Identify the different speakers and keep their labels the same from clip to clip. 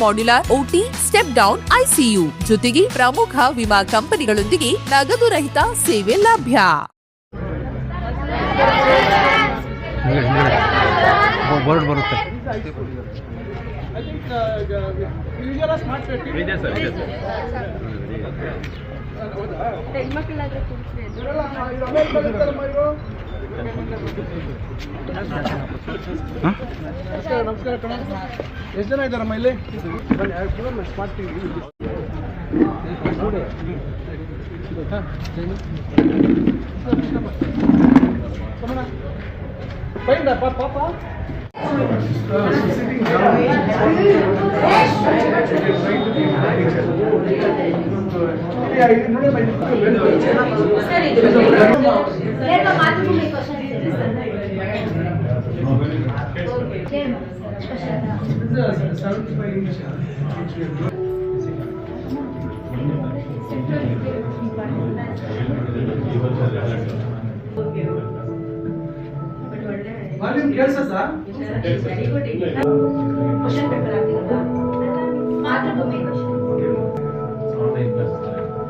Speaker 1: modular OT step down ICU ಜೊತೆಗೆ ಪ್ರಮುಖ ವಿಮಾ ಕಂಪನಿಗಳೊಂದಿಗೆ ನಗದು ರಹಿತ ಸೇವೆ ಲಭ್ಯ.
Speaker 2: ಬರುತ್ತೆ.
Speaker 3: ಹೆಣ್ಮಕ್ಳಾದ್ರೆ ಕೂರಿಸ್ರಿ
Speaker 2: ಹಾಂ
Speaker 4: ನಮಸ್ಕಾರ ಕಣ ಎಷ್ಟು ಜನ ಇದ್ದಾರಮ್ಮ ಇಲ್ಲಿ ಬನ್ನಿ ಆ ಫೋನ್ ಸ್ಮಾರ್ಟ್ ಟಿವಿ ನೋಡಿ ಹಾಂ ಫೈನ್ ಪಾಪ ಪಾಪ
Speaker 3: sir
Speaker 4: seventy five English volume ಕೇಳಿಸತ್ತಾ
Speaker 3: question paper ಆಗ್ತಿರಲ್ಲ ಮಾತೃಭೂಮಿ question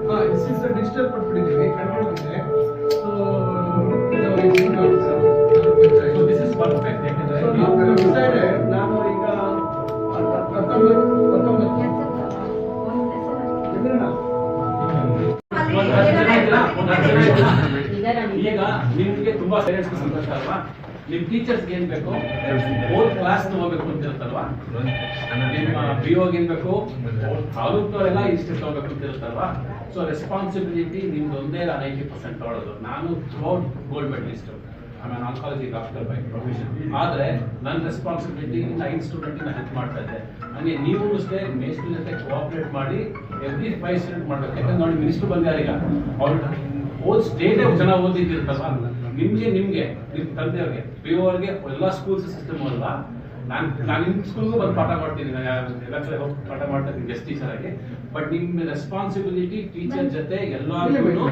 Speaker 4: ಹಾಂ ದಿಸ್ ಇಸ್ ಡಿಜಿಟಲ್ ಕೊಟ್ಬಿಟ್ಟಿದ್ದೀವಿ
Speaker 5: ಪೇರೆಂಟ್ಸ್ ಸಂತೋಷ ಅಲ್ವಾ? ನಿಮ್ ಟೀಚರ್ಸ್ಗೆ ಏನ್ ಬೇಕು? ಹೋಲ್ ಕ್ಲಾಸ್ ತಗೋಬೇಕು ಅಂತ ಇರುತ್ತಲ್ವಾ ನಿಮ್ಮ ಪಿ ಏನ್ ಬೇಕು? ತಾಲೂಕವರೆಲ್ಲ ಇಷ್ಟು ತಗೋಬೇಕು ಅಂತ ಇರುತ್ತಲ್ವಾ ಸೊ ರೆಸ್ಪಾನ್ಸಿಬಿಲಿಟಿ ನಿಮ್ದು ಒಂದೇ ನೈಂಟಿ ಪರ್ಸೆಂಟ್ ತಗೊಳ್ಳೋದು ನಾನು ಥ್ರೂಔಟ್ ಗೋಲ್ಡ್ ಮೆಡಲಿಸ್ಟ್ ಆಮೇಲೆ ಆನ್ಕಾಲಜಿ ಡಾಕ್ಟರ್ ಬೈ ಪ್ರೊಫೆಷನ್ ಆದ್ರೆ ನನ್ನ ರೆಸ್ಪಾನ್ಸಿಬಿಲಿಟಿ ನೈನ್ ಸ್ಟೂಡೆಂಟ್ ಹೆಲ್ಪ್ ಮಾಡ್ತಾ ಇದ್ದೆ. ಹಂಗೆ ನೀವು ಅಷ್ಟೇ ಮೇಸ್ಟ್ರ ಜೊತೆ ಕೋಆಪರೇಟ್ ಮಾಡಿ ಎವ್ರಿ ಫೈವ್ ಸ್ಟೂಡೆಂಟ್ ಮಾಡ್ಬೇಕು. ಯಾಕಂದ್ರೆ ನೋಡಿ ಮಿನಿಸ್ಟರ್ ಬಂದಾರೀಗ ಅವ್ರು ಓದ್ ಸ್ಟೇಟೇ ಜನ ಓದಿದ್ದಿರ್ತಲ್ವಾ ನಿಮ್ಗೆ ನಿಮ್ಗೆ ನಿಮ್ ತಂದೆಯವ್ರಿಗೆ ಪಿ ಅವ್ರಿಗೆ ಎಲ್ಲ ಸ್ಕೂಲ್ಸ್ ಸಿಸ್ಟಮ್ ಅಲ್ವಾ? ನಾನು ನಾನು ನಿಮ್ಮ ಸ್ಕೂಲ್ಗೂ ಬಂದು ಪಾಠ ಮಾಡ್ತೀನಿ ಎಲ್ಲ ಕಡೆ ಹೋಗಿ ಪಾಠ ಮಾಡ್ತೀನಿ ಇದ್ದೀನಿ ಗೆಸ್ಟ್ ಟೀಚರ್ ಆಗಿ ಬಟ್ ನಿಮ್ಮ ರೆಸ್ಪಾನ್ಸಿಬಿಲಿಟಿ ಟೀಚರ್ ಜೊತೆ ಎಲ್ಲರಿಗೂ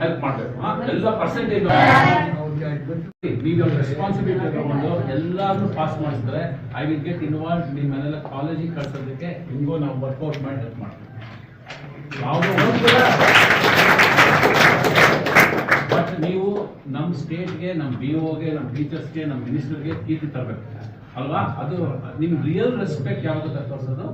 Speaker 5: ಹೆಲ್ಪ್ ಮಾಡಬೇಕು? ಎಲ್ಲ ಪರ್ಸೆಂಟೇಜ್ ನೀವು ರೆಸ್ಪಾನ್ಸಿಬಿಲಿಟಿ ತಗೊಂಡು ಎಲ್ಲಾನು ಪಾಸ್ ಮಾಡಿಸಿದ್ರೆ ಐ ವಿಲ್ ಗೆಟ್ ಇನ್ವಾಲ್ವ್ ನಿಮ್ಮ ಮನೆಲ್ಲ ಕಾಲೇಜಿಗೆ ಕಳ್ಸೋದಕ್ಕೆ ಹಿಂಗೋ ನಾವು ವರ್ಕೌಟ್ ಮಾಡಿ ಹೆಲ್ಪ್ ಮಾಡ್ತೀವಿ. ಯಾವುದೋ ನೀವು ನಮ್ಮ ಸ್ಟೇಟ್ಗೆ ನಮ್ಮ ಬಿ ಒಗೆ ನಮ್ಮ ಟೀಚರ್ಸ್ಗೆ ನಮ್ಮ ಮಿನಿಸ್ಟರ್ಗೆ ಕೀರ್ತಿ ತರಬೇಕು. ಅಲ್ವಾ? ಅದು ನಿಮ್ಮ ರಿಯಲ್ ರೆಸ್ಪೆಕ್ಟ್ ಯಾವುದು ತೋರಿಸೋದು?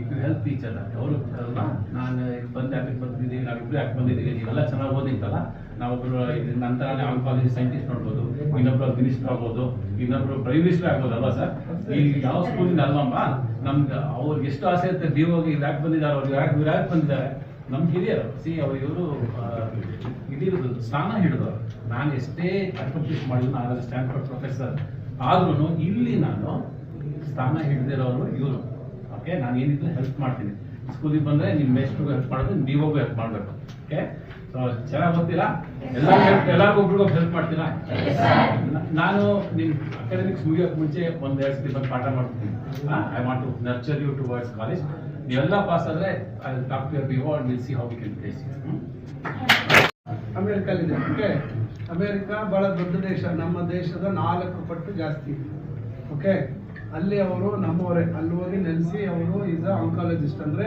Speaker 5: ಈಗ ಹೆಲ್ಪ್ ಟೀಚರ್ ಅವರು ಅಲ್ವಾ? ನಾನು ಇಲ್ಲಿ ಯಾಕೆ ಬಂದಿದ್ದೀವಿ ನಾವಿಬ್ರು ಯಾಕೆ ಬಂದಿದ್ದೀವಿ ನೀವೆಲ್ಲ ಚೆನ್ನಾಗಿ ಓದಿತ್ತಲ್ಲ ನಾವೊಬ್ಬರು ನಂತರ ಅವ್ನ ಕಾಲೇಜ್ ಸೈಂಟಿಸ್ಟ್ ನೋಡ್ಬೋದು ಇನ್ನೊಬ್ಬರು ಮಿನಿಸ್ಟರ್ ಆಗ್ಬೋದು ಇನ್ನೊಬ್ಬರು ಪ್ರೈಮ್ ಮಿನಿಸ್ಟರ್ ಆಗ್ಬೋದು ಅಲ್ವಾ ಸರ್ ಈ ಯಾವ ಸ್ಕೂಲಿಂದ ಅಲ್ವಮ್ಮ ನಮ್ಗೆ ಅವ್ರಿಗೆ ಎಷ್ಟು ಆಸೆ ಇರುತ್ತೆ, ಬಿ ಹೋಗಿ ಯಾಕೆ ಬಂದಿದ್ದಾರೆ ಅವ್ರಿಗೆ ಯಾಕೆ ಯಾಕೆ ಬಂದಿದ್ದಾರೆ? ನಮ್ ಹಿರಿಯರು ಸಿ ಅವ್ರು ಇವರು ಇದಿರೋದು ಸ್ಥಾನ ಹಿಡಿದವರು. ನಾನು ಎಷ್ಟೇ ಅಕಂಪ್ಲಿಷ್ ಮಾಡಿದ್ರು ನಾನು ಸ್ಟ್ಯಾನ್ಫರ್ಡ್ ಪ್ರೊಫೆಸರ್ ಆದ್ರೂ ಇಲ್ಲಿ ನಾನು ಸ್ಥಾನ ಹಿಡಿದಿರೋರು ಇವರು. ಓಕೆ ನಾನು ಏನಿದ್ರು ಹೆಲ್ಪ್ ಮಾಡ್ತೀನಿ. ಸ್ಕೂಲಿಗೆ ಬಂದ್ರೆ ನಿಮ್ಮ ಮೇಸ್ಟ್ರಿಗೂ ಹೆಲ್ಪ್ ಮಾಡೋದು ನೀವೊಬ್ಬ ಹೆಲ್ಪ್ ಮಾಡಬೇಕು. ಓಕೆ ಸೊ ಚೆನ್ನಾಗಿ ಗೊತ್ತಿಲ್ಲ ಎಲ್ಲ ಎಲ್ಲರಿಗೂ ಒಬ್ರಿಗೂ ಹೆಲ್ಪ್ ಮಾಡ್ತೀರಾ? ನಾನು ನಿಮ್ಮ ಅಕಾಡೆಮಿಕ್ಸ್ ಮುಗಿಯೋಕೆ ಮುಂಚೆ ಒಂದೆರಡು ಎರಡು ಸತಿ ಬಂದು ಪಾಠ ಮಾಡ್ತೀನಿ. I want to nurture you towards college ನೀವೆಲ್ಲ ಪಾಸ್ ಆದ್ರೆ I talk to ಬಿಹೋ and will see how we can place
Speaker 4: ಅಮೇರಿಕಲ್ಲಿದೆ. Okay? America ಬಹಳ ದೊಡ್ಡ ದೇಶ. ನಮ್ಮ ದೇಶದ ನಾಲ್ಕು ಪಟ್ಟು ಜಾಸ್ತಿ. ಓಕೆ? ಅಲ್ಲಿ ಅವರು ನಮ್ಮವರೇ. ಅಲ್ಲಿ ಹೋಗಿ ನೆಲೆಸಿ ಅವರು ಈಸ್ ಆಂಕಾಲಜಿಸ್ಟ್ ಅಂದರೆ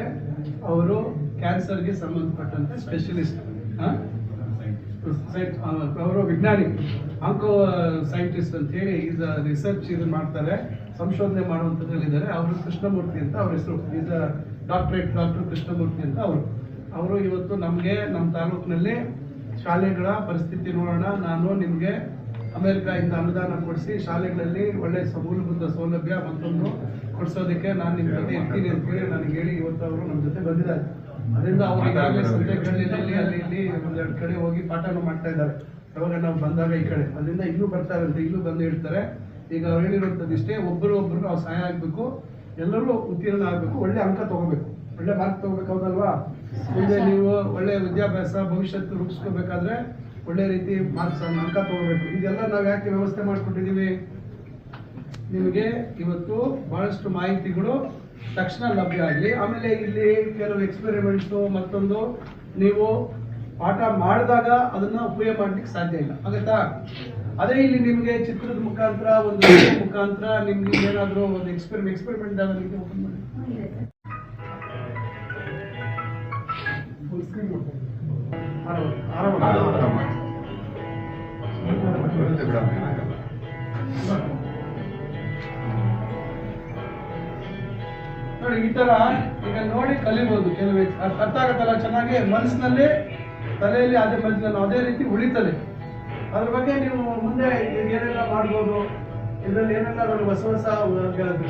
Speaker 4: ಅವರು ಕ್ಯಾನ್ಸರ್ಗೆ ಸಂಬಂಧಪಟ್ಟಂತೆ ಸ್ಪೆಷಲಿಸ್ಟ್ ಅವರು ವಿಜ್ಞಾನಿ. ಆಂಕೋ ಸೈಂಟಿಸ್ಟ್ ಅಂತ ಹೇಳಿ ಈಸ್ ರಿಸರ್ಚ್ ಇದು ಮಾಡ್ತಾರೆ. ಸಂಶೋಧನೆ ಮಾಡುವಂಥದ್ರಲ್ಲಿದ್ದಾರೆ. ಅವರು ಕೃಷ್ಣಮೂರ್ತಿ ಅಂತ ಅವ್ರ ಹೆಸರು. ಈಸ್ ಡಾಕ್ಟ್ರೇಟ್ ಡಾಕ್ಟರ್ ಕೃಷ್ಣಮೂರ್ತಿ ಅಂತ ಅವರು. ಅವರು ಇವತ್ತು ನಮಗೆ ನಮ್ಮ ತಾಲೂಕಿನಲ್ಲಿ ಶಾಲೆಗಳ ಪರಿಸ್ಥಿತಿ ನೋಡೋಣ. ನಾನು ನಿಮಗೆ ಅಮೆರಿಕಾಯಿಂದ ಅನುದಾನ ಕೊಡಿಸಿ ಶಾಲೆಗಳಲ್ಲಿ ಒಳ್ಳೆ ಮೂಲಭೂತ ಸೌಲಭ್ಯ ಮತ್ತೊಂದು ಕೊಡಿಸೋದಕ್ಕೆ ನಾನು ನಿಮ್ಮ ಜೊತೆ ಇರ್ತೀನಿ ಅಂತ ಹೇಳಿ ನನಗೆ ಹೇಳಿ ಇವತ್ತು ಅವರು ನಮ್ಮ ಜೊತೆ ಬಂದಿದ್ದಾರೆ. ಅದರಿಂದ ಅವರು ಈಗಾಗಲೇ ಸಂತೆಗಳಲ್ಲಿ ಅಲ್ಲಿ ಇಲ್ಲಿ ಒಂದೆರಡು ಕಡೆ ಹೋಗಿ ಪಾಠನೂ ಮಾಡ್ತಾ ಇದ್ದಾರೆ. ಯಾವಾಗ ನಾವು ಬಂದಾಗ ಈ ಕಡೆ. ಅದರಿಂದ ಇಲ್ಲೂ ಬರ್ತಾರೆ ಇಲ್ಲೂ ಬಂದು ಹೇಳ್ತಾರೆ. ಈಗ ಅವ್ರು ಹೇಳಿರುವಂಥದ್ದು ಇಷ್ಟೇ. ಒಬ್ಬರು ಒಬ್ಬರು ನಾವು ಸಹಾಯ ಆಗಬೇಕು. ಎಲ್ಲರೂ ಉತ್ತೀರ್ಣ ಆಗಬೇಕು. ಒಳ್ಳೆ ಅಂಕ ತಗೋಬೇಕು. ಒಳ್ಳೆ ಮಾರ್ಕ್ ತಗೋಬೇಕು ಹೌದಲ್ವಾ? ಮುಂದೆ ನೀವು ಒಳ್ಳೆ ವಿದ್ಯಾಭ್ಯಾಸ ಭವಿಷ್ಯತ್ತು ರೂಪಿಸ್ಕೋಬೇಕಾದ್ರೆ ಒಳ್ಳೆ ರೀತಿ ಮಾರ್ಕ್ಸ್ ಅಂಕ ತಗೋಬೇಕು. ಇದೆಲ್ಲ ನಾವು ಯಾಕೆ ವ್ಯವಸ್ಥೆ ಮಾಡಿಕೊಟ್ಟಿದ್ದೀವಿ? ನಿಮಗೆ ಇವತ್ತು ಬಹಳಷ್ಟು ಮಾಹಿತಿಗಳು ತಕ್ಷಣ ಲಭ್ಯ ಆಗಲಿ ಆಮೇಲೆ ಇಲ್ಲಿ ಕೆಲವು ಎಕ್ಸ್ಪೆರಿಮೆಂಟ್ಸು ಮತ್ತೊಂದು ನೀವು ಪಾಠ ಮಾಡಿದಾಗ ಅದನ್ನ ಉಪಯೋಗ ಮಾಡ್ಲಿಕ್ಕೆ ಸಾಧ್ಯ ಇಲ್ಲ. ಆಗತ್ತಾ? ಅದೇ ಇಲ್ಲಿ ನಿಮಗೆ ಚಿತ್ರದ ಮುಖಾಂತರ, ಒಂದು ಮುಖಾಂತರ ನಿಮ್ಗೆ ಏನಾದರೂ ಒಂದು ಎಕ್ಸ್ಪೆರಿಮೆಂಟ್ ಎಕ್ಸ್ಪೆರಿಮೆಂಟ್ ನಿಮಗೆ ಓಪನ್ ಮಾಡಿ. ಫುಲ್ ಈ ತರ ಈಗ ನೋಡಿ ಕಲಿಬಹುದು ಕೆಲವೇ ಅರ್ಥ ಆಗತ್ತಲ್ಲ? ಚೆನ್ನಾಗಿ ಮನಸ್ಸಿನಲ್ಲಿ ತಲೆಯಲ್ಲಿ ಅದೇ ಮನಸ್ಸಿನಲ್ಲಿ ಅದೇ ರೀತಿ ಉಳಿತದೆ. ಅದ್ರ ಬಗ್ಗೆ ನೀವು ಮುಂದೆ ಏನೆಲ್ಲ ಮಾಡ್ಬೋದು? ಇದರಲ್ಲಿ ಏನೆಲ್ಲ ನೋಡಿ ಹೊಸ ಹೊಸ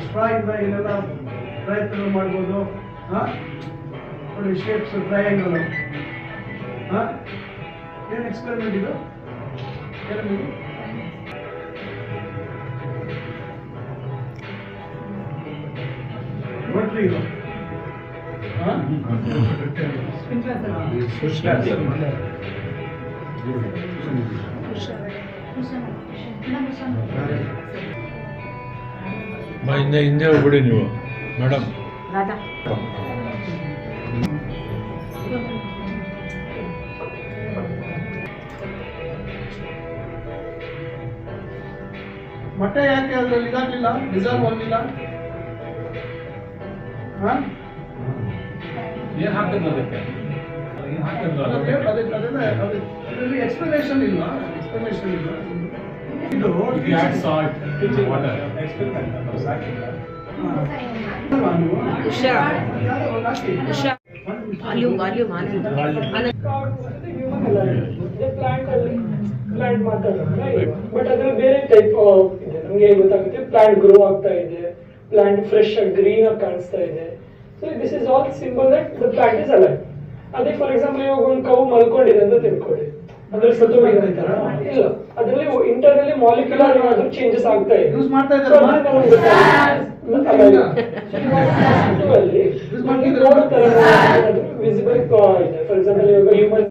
Speaker 4: ಸ್ಟ್ರಾಯಿಂದ ಏನೆಲ್ಲ ಪ್ರಯತ್ನ ಮಾಡ್ಬೋದು? ಹಾಂ? ನೋಡಿ ಶೇಪ್ಸ್ ಟ್ರಯಾಂಗಲ್ ಹಾ? ಏನು ಎಕ್ಸ್ಪೆರಿಮೆಂಟ್ ಇದು? ಹಾ?
Speaker 6: ಹಿಂದೆ ಹಿಂದೆ ಹೋಗ್ಬಿಡಿ ನೀವು. ಮೇಡಮ್.
Speaker 4: ಮೊಟ್ಟೆ ಯಾಕೆ ಅದ್ರಲ್ಲಿ ಇದಾಗಲಿಲ್ಲ? ಡಿಸಾಲ್ವ್ ಆಗಲಿಲ್ಲ? ಹಾ
Speaker 5: ಏನ್ ಹಾಕಿದ್ರು ಅದಕ್ಕೆ ಏನ್ ಹಾಕಿದ್ರು
Speaker 4: ಅದೇ
Speaker 5: ಅದಕ್ಕೆ
Speaker 4: ಅದೇ ಅದೆಲ್ಲ ಅದೇ ಇದರಲ್ಲಿ ಎಕ್ಸ್ಪ್ಲನೇಷನ್ ಇಲ್ಲ ಎಕ್ಸ್ಪ್ಲನೇಷನ್ ಇಲ್ಲ ಇದು
Speaker 5: If you add salt, water.
Speaker 4: ಅಲ್ವಾ ನೀವು?
Speaker 3: ಉಷಾ.
Speaker 4: ಯಾವ್ದೋ ಒಂದು ಹಾಕಿ.
Speaker 3: Usha. Volume volume volume
Speaker 7: plant ಅಲ್ಲಿ ಪ್ಲಾಂಟ್ ಮಾತಾಡೋಣ ಬಟ್ ಅದ್ರಲ್ಲಿ ಬೇರೆ ಟೈಪ್ ಇದೆ ನಮ್ಗೆ ಹೇಗೆ ಗೊತ್ತಾಗುತ್ತೆ ಪ್ಲಾಂಟ್ ಗ್ರೋ ಆಗ್ತಾ ಇದೆ ಪ್ಲಾಂಟ್ ಫ್ರೆಶ್ ಆಗಿ ಗ್ರೀನ್ ಆಗಿ ಕಾಣಿಸ್ತಾ ಇದೆ so this is all symbol that the plant is alive ಅದೇ ಫಾರ್ ಎಕ್ಸಾಂಪಲ್ ಇವಾಗ ಒಂದು ಕವು ಮಲ್ಕೊಂಡಿದೆ ಅಂತ ತಿಳ್ಕೊಳ್ಳಿ ಅದ್ರಲ್ಲಿ ಸತ್ತೋಗಿದೆ ಅಂತಾರ ಇಲ್ಲ ಅದರಲ್ಲಿ ಇಂಟರ್ನಲ್ಲಿ ಮಾಲಿಕ್ಯುಲರ್ ಏನಾದ್ರು ಚೇಂಜಸ್ ಆಗ್ತಾ ಇದೆ
Speaker 4: ಮಾಡ್ತಾ.
Speaker 7: ವಿಸಿಬಲ್ ಇದೆ ಫಾರ್ ಎಕ್ಸಾಂಪಲ್ ಇವಾಗ ಹ್ಯೂಮನ್